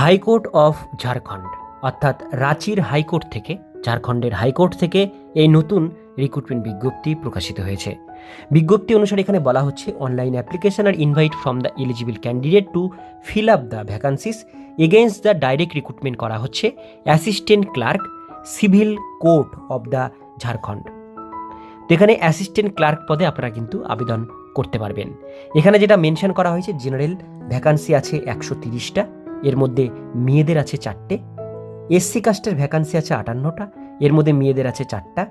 High court of Jharkhand, অর্থাৎ রাঁচির high court থেকে, ঝাড়খণ্ডের হাইকোর্ট থেকে এই নতুন রিক্রুটমেন্ট বিজ্ঞপ্তি প্রকাশিত হয়েছে। বিজ্ঞপ্তি অনুসারে এখানে বলা হচ্ছে, online application are invite from the eligible candidate to fill up the vacancies against the direct recruitment করা হচ্ছে assistant clerk, civil court of the Jharkhand. তো এখানে অ্যাসিস্ট্যান্ট ক্লার্ক পদে আপনারা কিন্তু আবেদন করতে পারবেন। এখানে যেটা মেনশন করা হয়েছে, জেনারেল ভ্যাকান্সি আছে একশো তিরিশটা এর মধ্যে মেয়েদের আছে চারটে এসসি কাস্টের ভ্যাকান্সি আছে আটান্নটা, এর মধ্যে মেয়েদের আছে চারটা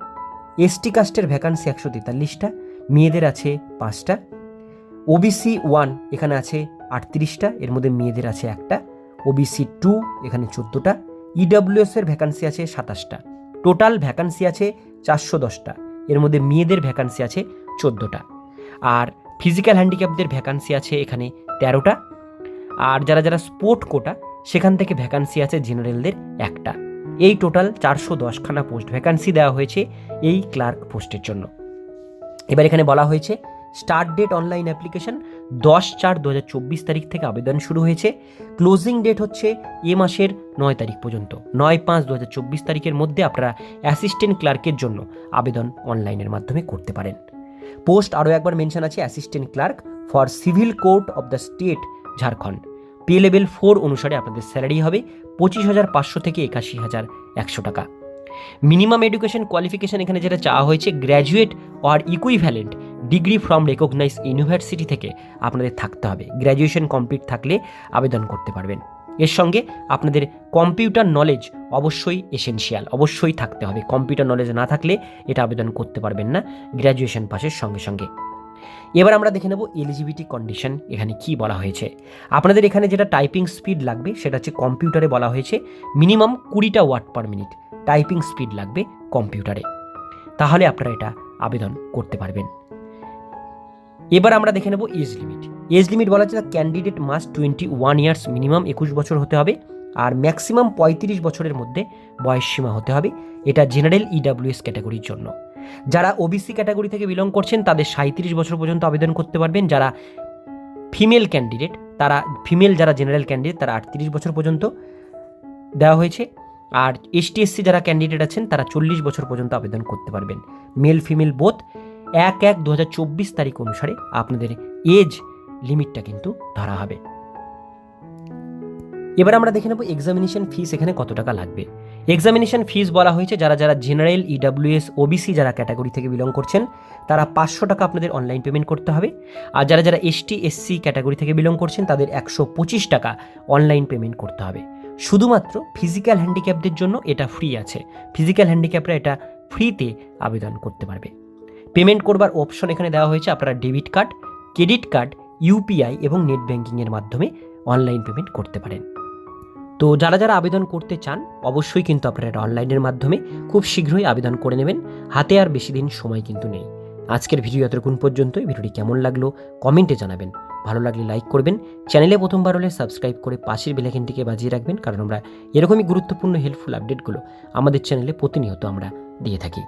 এসটি কাস্টের ভ্যাকান্সি একশো তেতাল্লিশটা, মেয়েদের আছে পাঁচটা ওবিসি ওয়ান এখানে আছে আটত্রিশটা, এর মধ্যে মেয়েদের আছে একটা ওবিসি টু এখানে চোদ্দোটা ইডব্লিউএস এর ভ্যাকান্সি আছে সাতাশটা টোটাল ভ্যাকান্সি আছে চারশো দশটা, এর মধ্যে মেয়েদের ভ্যাকান্সি আছে চোদ্দোটা, আর ফিজিক্যাল হ্যান্ডিক্যাপদের ভ্যাকান্সি আছে এখানে তেরোটা আর যারা যারা স্পোর্ট কোটা, সেখান থেকে ভ্যাকান্সি আছে জেনারেলদের একটা। এই টোটাল চারশো দশখানা পোস্ট ভ্যাকান্সি দেওয়া হয়েছে এই ক্লার্ক পোস্টের জন্য। এবার এখানে বলা হয়েছে স্টার্ট ডেট অনলাইন অ্যাপ্লিকেশন দশ চার দু তারিখ থেকে আবেদন শুরু হয়েছে। ক্লোজিং ডেট হচ্ছে এ মাসের নয় তারিখ পর্যন্ত। নয় পাঁচ দু তারিখের মধ্যে আপনারা অ্যাসিস্ট্যান্ট ক্লার্কের জন্য আবেদন অনলাইনের মাধ্যমে করতে পারেন। পোস্ট আরও একবার মেনশন আছে assistant clerk for civil court of the state Jharkhand. Pay level four অনুসারে আপনাদের স্যালারি হবে পঁচিশ হাজার পাঁচশো থেকে একাশি হাজার একশো টাকা। মিনিমাম এডুকেশন কোয়ালিফিকেশন এখানে যেটা চাওয়া হয়েছে graduate or equivalent degree from recognise university থেকে আপনাদের থাকতে হবে। গ্র্যাজুয়েশন কমপ্লিট থাকলে আবেদন করতে পারবেন। এর সঙ্গে আপনাদের কম্পিউটার নলেজ অবশ্যই এসেনশিয়াল অবশ্যই থাকতে হবে। কম্পিউটার নলেজ না থাকলে এটা আবেদন করতে পারবেন না। গ্র্যাজুয়েশন পাসের সঙ্গে সঙ্গে। এবার আমরা দেখে নেব এলিজিবিলিটি কন্ডিশন এখানে কি বলা হয়েছে। আপনাদের এখানে যেটা টাইপিং স্পিড লাগবে, সেটা হচ্ছে কম্পিউটারে বলা হয়েছে মিনিমাম কুড়িটা word per minute typing speed লাগবে কম্পিউটারে। তাহলে আপনারা এটা আবেদন করতে পারবেন। এবার আমরা দেখে নেব এজ লিমিট এজ লিমিট বলা হচ্ছে candidate must twenty one years minimum একুশ বছর হতে হবে, আর ম্যাক্সিমাম পঁয়ত্রিশ বছরের মধ্যে বয়স সীমা হতে হবে, এটা জেনারেল ইডাব্লিউএস ক্যাটাগরির জন্য। যারা ওবিসি ক্যাটাগরি থেকে বিলং করছেন, তাদের সাঁত্রিশ বছর পর্যন্ত আবেদন করতে পারবেন। যারা ফিমেল ক্যান্ডিডেট তারা ফিমেল যারা জেনারেল ক্যান্ডিডেট তারা আটত্রিশ বছর পর্যন্ত দেওয়া হয়েছে। আর এসটি এসসি যারা ক্যান্ডিডেট আছেন, তারা চল্লিশ বছর পর্যন্ত আবেদন করতে পারবেন। মেল ফিমেল বোথ এক এক দু তারিখ অনুসারে আপনাদের এজ লিমিটটা কিন্তু ধরা হবে। এবার আমরা দেখে নেব এক্সামিনেশন ফিস এখানে কত টাকা লাগবে। এক্সামিনেশন ফিস বলা হয়েছে যারা যারা জেনারেল ইডাব্লিউএস ওবিসি যারা ক্যাটাগরি থেকে বিলং করছেন, তারা পাঁচশো টাকা আপনাদের অনলাইন পেমেন্ট করতে হবে। আর যারা যারা এসটি এসসি ক্যাটাগরি থেকে বিলং করছেন, তাদের একশো পঁচিশ টাকা অনলাইন পেমেন্ট করতে হবে। শুধুমাত্র ফিজিক্যাল হ্যান্ডিক্যাপদের জন্য এটা ফ্রি আছে। ফিজিক্যাল হ্যান্ডিক্যাপরা এটা ফ্রিতে আবেদন করতে পারবে। পেমেন্ট করবার অপশন এখানে দেওয়া হয়েছে আপনারা debit card credit card UPI এবং নেট ব্যাঙ্কিংয়ের মাধ্যমে অনলাইন পেমেন্ট করতে পারেন। তো যারা যারা আবেদন করতে চান, অবশ্যই কিন্তু আপনারা অনলাইনের মাধ্যমে খুব শীঘ্রই আবেদন করে নেবেন। হাতে আর বেশি দিন সময় কিন্তু নেই। আজকের ভিডিও এতক্ষণ পর্যন্তই। ভিডিওটি কেমন লাগল কমেন্টে জানাবেন। ভালো লাগলে লাইক করবেন। চ্যানেলে প্রথমবার হলে সাবস্ক্রাইব করে পাশের বেলাইকেনটিকে বাজিয়ে রাখবেন, কারণ আমরা এরকমই গুরুত্বপূর্ণ হেল্পফুল আপডেটগুলো আমাদের চ্যানেলে প্রতিনিয়ত আমরা দিয়ে থাকি।